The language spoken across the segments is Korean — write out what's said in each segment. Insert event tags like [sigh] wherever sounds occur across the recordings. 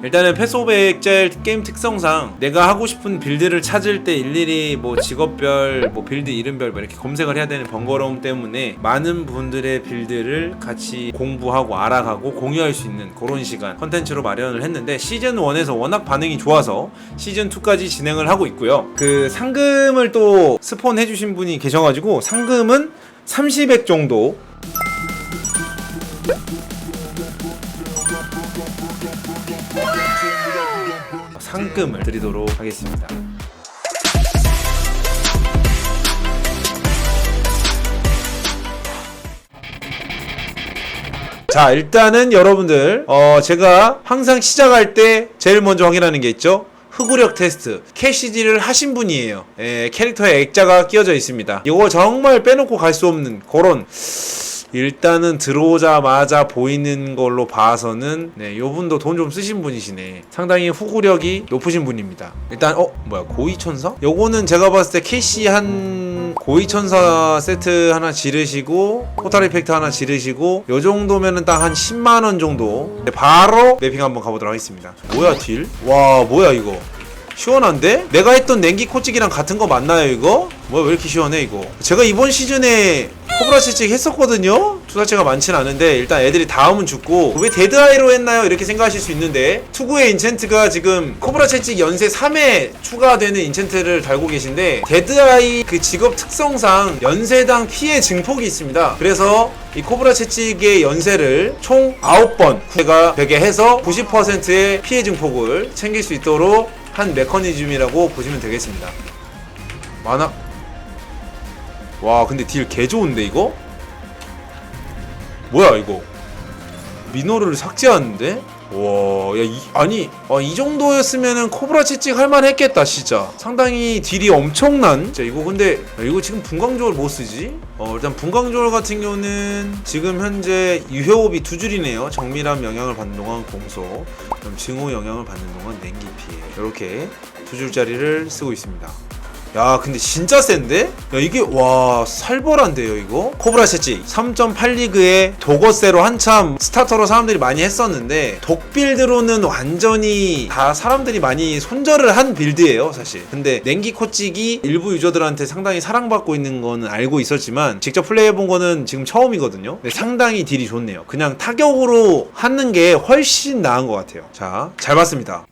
일단은 패스오브엑젤 게임 특성상 내가 하고 싶은 빌드를 찾을 때 일일이 뭐 직업별 뭐 빌드 이름별 뭐 이렇게 검색을 해야 되는 번거로움 때문에 많은 분들의 빌드를 같이 공부하고 알아가고 공유할 수 있는 그런 시간 컨텐츠로 마련을 했는데 시즌 1에서 워낙 반응이 좋아서 시즌 2까지 진행을 하고 있고요. 그 상금을 또 스폰 해 주신 분이 계셔가지고 상금은 30액 정도 상금을 드리도록 하겠습니다. 자 일단은 여러분들 어 제가 항상 시작할 때 제일 먼저 확인하는 게 있죠? 흑우력 테스트. 캐시지를 하신 분이에요. 예, 캐릭터에 액자가 끼워져 있습니다. 이거 정말 빼놓고 갈 수 없는 그런 일단은 들어오자마자 보이는 걸로 봐서는 네, 요 분도 돈 좀 쓰신 분이시네. 상당히 후구력이 높으신 분입니다. 일단 어 뭐야 고위천사? 요거는 제가 봤을 때 캐시 한 고위천사 세트 하나 지르시고 포탈 이펙트 하나 지르시고 요 정도면은 딱 한 10만 원 정도. 네, 바로 매핑 한번 가보도록 하겠습니다. 뭐야 딜? 와 뭐야 이거? 시원한데? 내가 했던 냉기 코치기랑 같은 거 맞나요 이거? 뭐야 왜 이렇게 시원해 이거? 제가 이번 시즌에 코브라 채찍 했었거든요? 투사체가 많진 않은데 일단 애들이 다음은 죽고 왜 데드아이로 했나요? 이렇게 생각하실 수 있는데 투구의 인챈트가 지금 코브라 채찍 연세 3에 추가되는 인챈트를 달고 계신데 데드아이 그 직업 특성상 연세당 피해 증폭이 있습니다 그래서 이 코브라 채찍의 연세를 총 9번 제가 되게 해서 90%의 피해 증폭을 챙길 수 있도록 한 메커니즘이라고 보시면 되겠습니다 만화 와 근데 딜 개 좋은데 이거? 뭐야 이거 민호를 삭제하는데? 와, 야, 이, 아니, 어, 이 정도였으면은 코브라 채찍 할만 했겠다, 진짜. 상당히 딜이 엄청난. 자, 이거 근데, 야, 이거 지금 분광조를 못 쓰지? 어, 일단 분광조를 같은 경우는 지금 현재 유효호흡이 두 줄이네요. 정밀한 영향을 받는 동안 공소, 그럼 증오 영향을 받는 동안 냉기 피해. 이렇게 두 줄짜리를 쓰고 있습니다. 야 근데 진짜 센데? 야 이게 와 살벌한데요 이거? 코브라 채찍 3.8리그에 도거세로 한참 스타터로 사람들이 많이 했었는데 독빌드로는 완전히 다 사람들이 많이 손절을 한 빌드예요 사실. 근데 냉기 코찍이 일부 유저들한테 상당히 사랑받고 있는 거는 알고 있었지만 직접 플레이해본 거는 지금 처음이거든요. 상당히 딜이 좋네요. 그냥 타격으로 하는 게 훨씬 나은 것 같아요. 자잘 봤습니다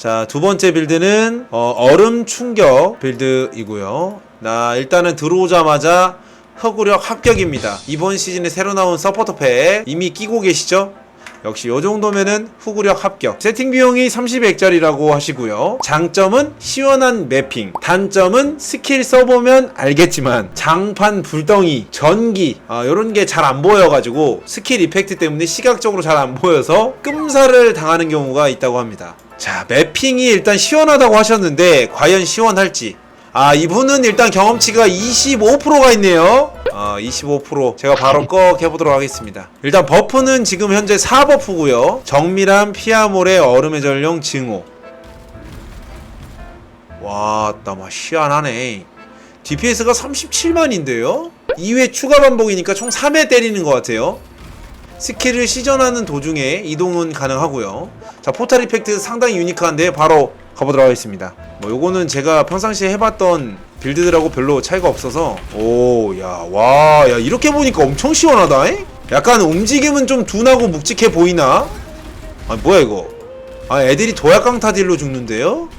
자, 두 번째 빌드는 어, 얼음 충격 빌드이고요. 나 일단은 들어오자마자 허구력 합격입니다. 이번 시즌에 새로 나온 서포터 팩 이미 끼고 계시죠? 역시 요 정도면은 후구력 합격. 세팅 비용이 30액짜리라고 하시고요. 장점은 시원한 매핑. 단점은 스킬 써보면 알겠지만 장판 불덩이, 전기 아, 요런 게 잘 안 보여가지고 스킬 이펙트 때문에 시각적으로 잘 안 보여서 끔살을 당하는 경우가 있다고 합니다. 자 매핑이 일단 시원하다고 하셨는데 과연 시원할지. 아 이분은 일단 경험치가 25%가 있네요. 어, 25% 제가 바로 꺽 해보도록 하겠습니다. 일단 버프는 지금 현재 4버프고요. 정밀한 피아몰의 얼음의 전령 증오. 와 따 마 시원하네. DPS가 37만인데요? 2회 추가 반복이니까 총 3회 때리는 것 같아요 스킬을 시전하는 도중에 이동은 가능하고요. 자 포탈 이펙트 상당히 유니크한데 바로 가보도록 하겠습니다. 뭐 요거는 제가 평상시에 해봤던 빌드들하고 별로 차이가 없어서 오야와야 이렇게 보니까 엄청 시원하다. 잉? 약간 움직임은 좀 둔하고 묵직해 보이나? 아 뭐야 이거? 아 애들이 도약강타 딜로 죽는데요?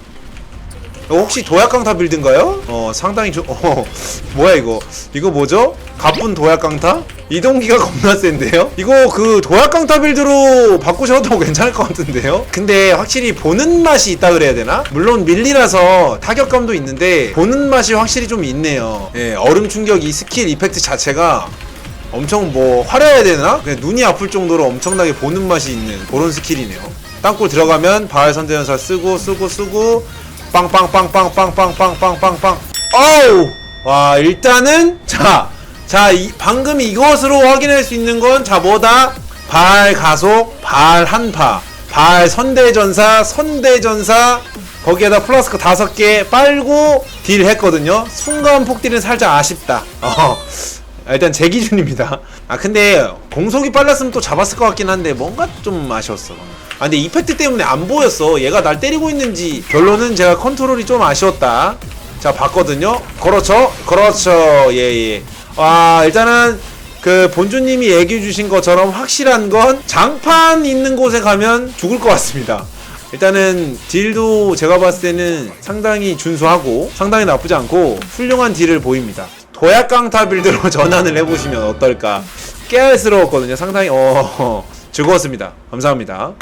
어, 혹시 도약강타 빌드인가요? 어 상당히 좀 어, 뭐야 이거 이거 뭐죠? 가쁜 도약강타? 이동기가 겁나 센데요? 이거 그 도약강타 빌드로 바꾸셔도 괜찮을 것 같은데요? 근데 확실히 보는 맛이 있다 그래야 되나? 물론 밀리라서 타격감도 있는데 보는 맛이 확실히 좀 있네요 예 얼음 충격 이 스킬 이펙트 자체가 엄청 뭐 화려해야 되나? 그냥 눈이 아플 정도로 엄청나게 보는 맛이 있는 그런 스킬이네요 땅굴 들어가면 바알 선대연사 쓰고 쓰고 쓰고 빵빵빵빵빵빵빵빵빵빵 어우 와 일단은 자 자, 이, 방금 이것으로 확인할 수 있는 건, 자, 뭐다? 발 가속, 발 한파, 발 선대전사, 선대전사, 거기에다 플라스크 다섯 개 빨고 딜 했거든요. 순간 폭딜은 살짝 아쉽다. [laughs] 어. 일단 제 기준입니다. 아 근데 공속이 빨랐으면 또 잡았을 것 같긴 한데 뭔가 좀 아쉬웠어 아 근데 이펙트 때문에 안 보였어 얘가 날 때리고 있는지 결론은 제가 컨트롤이 좀 아쉬웠다 자 봤거든요 그렇죠 그렇죠 예 예 와 일단은 그 본주님이 얘기해 주신 것처럼 확실한 건 장판 있는 곳에 가면 죽을 것 같습니다. 일단은 딜도 제가 봤을 때는 상당히 준수하고 상당히 나쁘지 않고 훌륭한 딜을 보입니다. 도약 강타 빌드로 [laughs] 전환을 해보시면 어떨까? 깨알스러웠거든요. 상당히 어 [laughs] 즐거웠습니다. 감사합니다.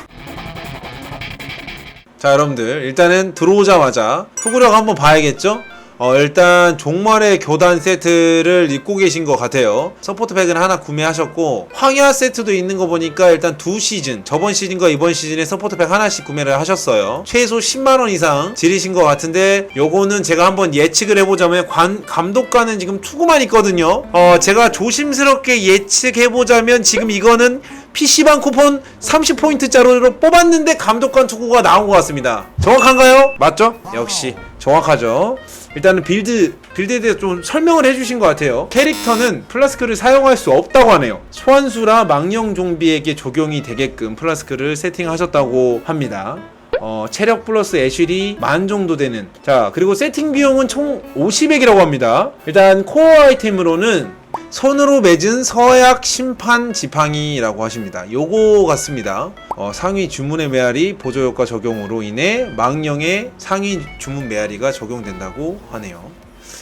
자 여러분들. 일단은 들어오자마자 후구력 한번 봐야겠죠? 어 일단 종말의 교단 세트를 입고 계신 것 같아요 서포트 팩은 하나 구매하셨고 황야 세트도 있는 거 보니까 일단 두 시즌 저번 시즌과 이번 시즌에 서포트 팩 하나씩 구매를 하셨어요 최소 10만원 이상 지르신 것 같은데 요거는 제가 한번 예측을 해보자면 관, 감독관은 지금 투구만 있거든요 어 제가 조심스럽게 예측해보자면 지금 이거는 PC방 쿠폰 30포인트짜리로 뽑았는데 감독관 투구가 나온 것 같습니다. 정확한가요? 맞죠? 역시 정확하죠. 일단은 빌드 빌드에 대해서 좀 설명을 해주신 것 같아요. 캐릭터는 플라스크를 사용할 수 없다고 하네요. 소환수라 망령 좀비에게 적용이 되게끔 플라스크를 세팅하셨다고 합니다. 어, 체력 플러스 애쉬리 만 정도 되는 자 그리고 세팅 비용은 총 50액이라고 합니다 일단 코어 아이템으로는 손으로 맺은 서약 심판 지팡이라고 하십니다. 요거 같습니다. 어, 상위 주문의 메아리 보조 효과 적용으로 인해 망령의 상위 주문 메아리가 적용된다고 하네요.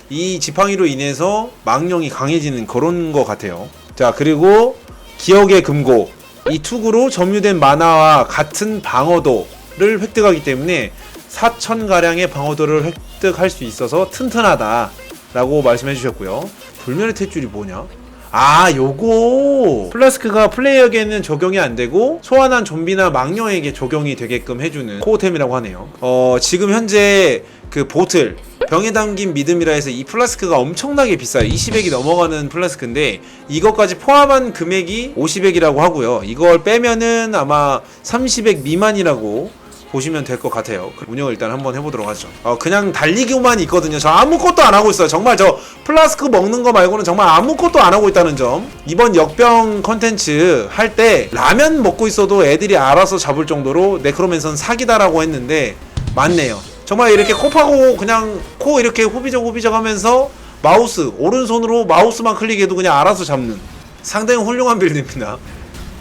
이 지팡이로 인해서 망령이 강해지는 그런 것 같아요. 자 그리고 기억의 금고. 이 투구로 점유된 만화와 같은 방어도를 획득하기 때문에 4천가량의 방어도를 획득할 수 있어서 튼튼하다 라고 말씀해 주셨고요 불멸의 탯줄이 뭐냐? 아 요거. 플라스크가 플레이어에게는 적용이 안 되고 소환한 좀비나 망령에게 적용이 되게끔 해주는 코어템이라고 하네요. 어 지금 현재 그 보틀 병에 담긴 믿음이라 해서 이 플라스크가 엄청나게 비싸요. 20액이 넘어가는 플라스크인데 이것까지 포함한 금액이 50액이라고 하고요. 이걸 빼면은 아마 30액 미만이라고 보시면 될 것 같아요. 운영을 일단 한번 해보도록 하죠. 어, 그냥 달리기만 있거든요. 저 아무것도 안 하고 있어요. 정말 저 플라스크 먹는 거 말고는 정말 아무것도 안 하고 있다는 점. 이번 역병 컨텐츠 할 때 라면 먹고 있어도 애들이 알아서 잡을 정도로 네크로맨선 사기다라고 했는데 맞네요. 정말 이렇게 코 파고 그냥 코 이렇게 호비적 호비적 하면서 마우스 오른손으로 마우스만 클릭해도 그냥 알아서 잡는 상당히 훌륭한 빌드입니다.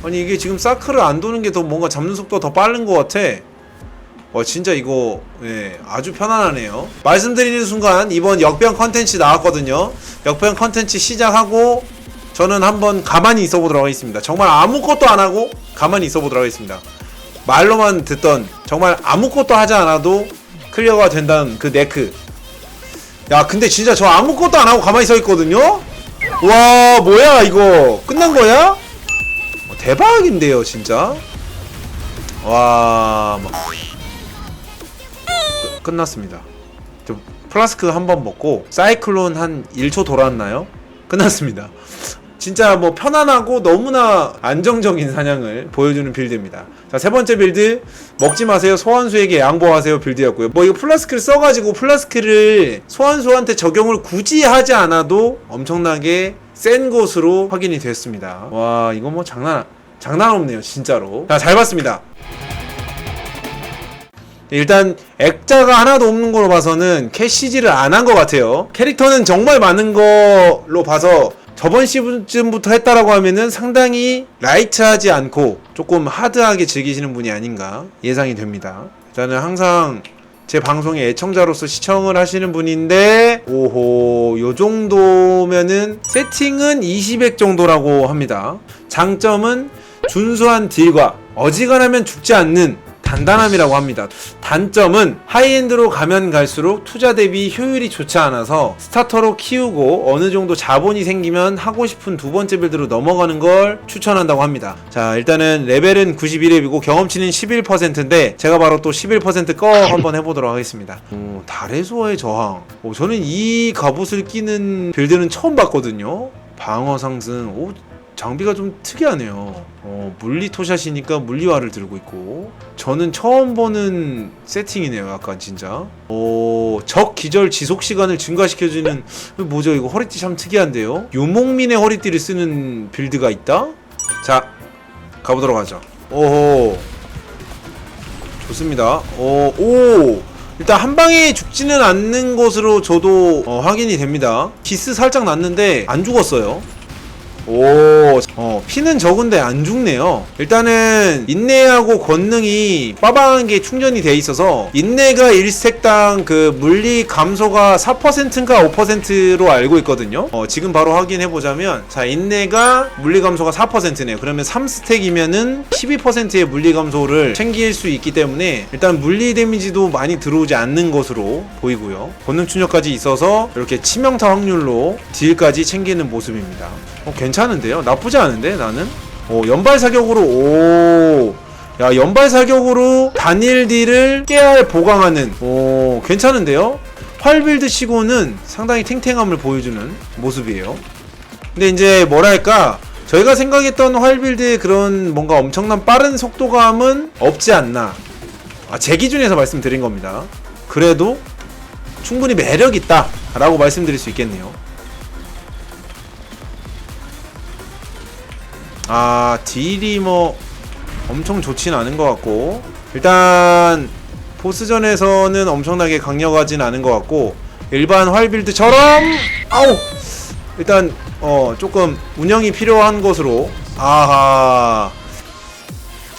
아니 이게 지금 사크를 안 도는 게 더 뭔가 잡는 속도가 더 빠른 것 같아. 어 진짜 이거 예, 아주 편안하네요. 말씀드리는 순간 이번 역병 컨텐츠 나왔거든요. 역병 컨텐츠 시작하고 저는 한번 가만히 있어 보도록 하겠습니다. 정말 아무것도 안 하고 가만히 있어 보도록 하겠습니다. 말로만 듣던 정말 아무것도 하지 않아도 클리어가 된다는 그 네크. 야 근데 진짜 저 아무것도 안 하고 가만히 서 있거든요. 와 뭐야 이거 끝난 거야? 어, 대박인데요 진짜. 와 막. 끝- 끝났습니다. 저 플라스크 한 번 먹고 사이클론 한 1초 돌았나요? 끝났습니다. 진짜 뭐 편안하고 너무나 안정적인 사냥을 보여주는 빌드입니다. 자, 세 번째 빌드 먹지 마세요. 소환수에게 양보하세요 빌드였고요. 뭐 이거 플라스크를 써가지고 플라스크를 소환수한테 적용을 굳이 하지 않아도 엄청나게 센 것으로 확인이 됐습니다. 와, 이거 뭐 장난 장난 없네요, 진짜로. 자, 잘 봤습니다. 일단 액자가 하나도 없는 걸로 봐서는 캐시지를 안 한 것 같아요. 캐릭터는 정말 많은 걸로 봐서 저번 시즌부터 했다라고 하면은 상당히 라이트하지 않고 조금 하드하게 즐기시는 분이 아닌가 예상이 됩니다. 저는 항상 제 방송의 애청자로서 시청을 하시는 분인데 오호 요 정도면은 세팅은 20액 정도라고 합니다. 장점은 준수한 딜과 어지간하면 죽지 않는 단단함이라고 합니다. 단점은 하이엔드로 가면 갈수록 투자 대비 효율이 좋지 않아서 스타터로 키우고 어느 정도 자본이 생기면 하고 싶은 두 번째 빌드로 넘어가는 걸 추천한다고 합니다. 자, 일단은 레벨은 91렙이고 경험치는 11%인데 제가 바로 또 11%꺼 한번 해보도록 하겠습니다. 오, 달의 소화의 저항. 오, 저는 이 갑옷을 끼는 빌드는 처음 봤거든요. 방어 상승. 오, 장비가 좀 특이하네요. 어, 물리 토샷이니까 물리화를 들고 있고 저는 처음 보는 세팅이네요. 약간 진짜. 오, 적 기절 지속 시간을 증가시켜주는 뭐죠? 이거 허리띠 참 특이한데요. 유목민의 허리띠를 쓰는 빌드가 있다. 자, 가보도록 하죠. 오호. 좋습니다. 오, 오. 일단 한 방에 죽지는 않는 것으로 저도 어, 확인이 됩니다. 기스 살짝 났는데 안 죽었어요. 오, 어, 피는 적은데 안 죽네요. 일단은 인내하고 권능이 빠방한 게 충전이 돼 있어서 인내가 1스택당 그 물리 감소가 4%인가 5%로 알고 있거든요. 어, 지금 바로 확인해 보자면 자, 인내가 물리 감소가 4%네요. 그러면 3스택이면은 12%의 물리 감소를 챙길 수 있기 때문에 일단 물리 데미지도 많이 들어오지 않는 것으로 보이고요. 권능 충전까지 있어서 이렇게 치명타 확률로 딜까지 챙기는 모습입니다. 어, 괜찮은데요? 나쁘지 않은데 나는? 오, 연발 사격으로 오. 야, 연발 사격으로 단일 딜을 깨알 보강하는 오, 괜찮은데요? 활빌드 치고는 상당히 탱탱함을 보여주는 모습이에요. 근데 이제 뭐랄까 저희가 생각했던 활빌드의 그런 뭔가 엄청난 빠른 속도감은 없지 않나. 아, 제 기준에서 말씀드린 겁니다. 그래도 충분히 매력 있다 라고 말씀드릴 수 있겠네요. 아 딜이 뭐 엄청 좋진 않은 것 같고 일단 보스전에서는 엄청나게 강력하진 않은 것 같고 일반 활빌드처럼 아우! 일단 어 조금 운영이 필요한 것으로 아하!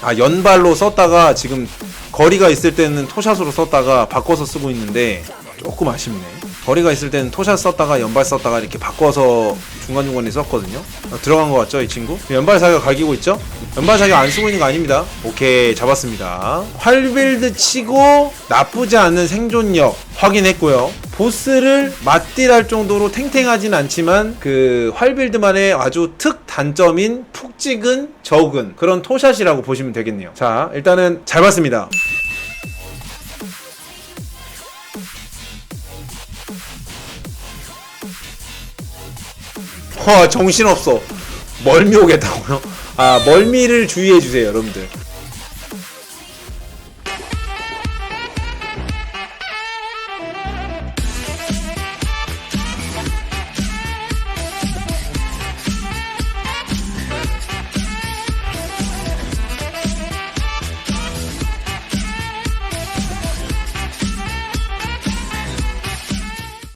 아 연발로 썼다가 지금 거리가 있을 때는 토샷으로 썼다가 바꿔서 쓰고 있는데 조금 아쉽네. 거리가 있을 때는 토샷 썼다가 연발 썼다가 이렇게 바꿔서 중간중간에 썼거든요. 어, 들어간 것 같죠 이 친구? 연발 사격 갈기고 있죠? 연발 사격 안 쓰고 있는 거 아닙니다. 오케이 잡았습니다. 활빌드 치고 나쁘지 않은 생존력 확인했고요. 보스를 맞딜할 정도로 탱탱하진 않지만 그 활빌드만의 아주 특 단점인 푹 찍은 적은 그런 토샷이라고 보시면 되겠네요. 자 일단은 잘 봤습니다 와 정신없어 멀미 오겠다고요? 아 멀미를 주의해 주세요 여러분들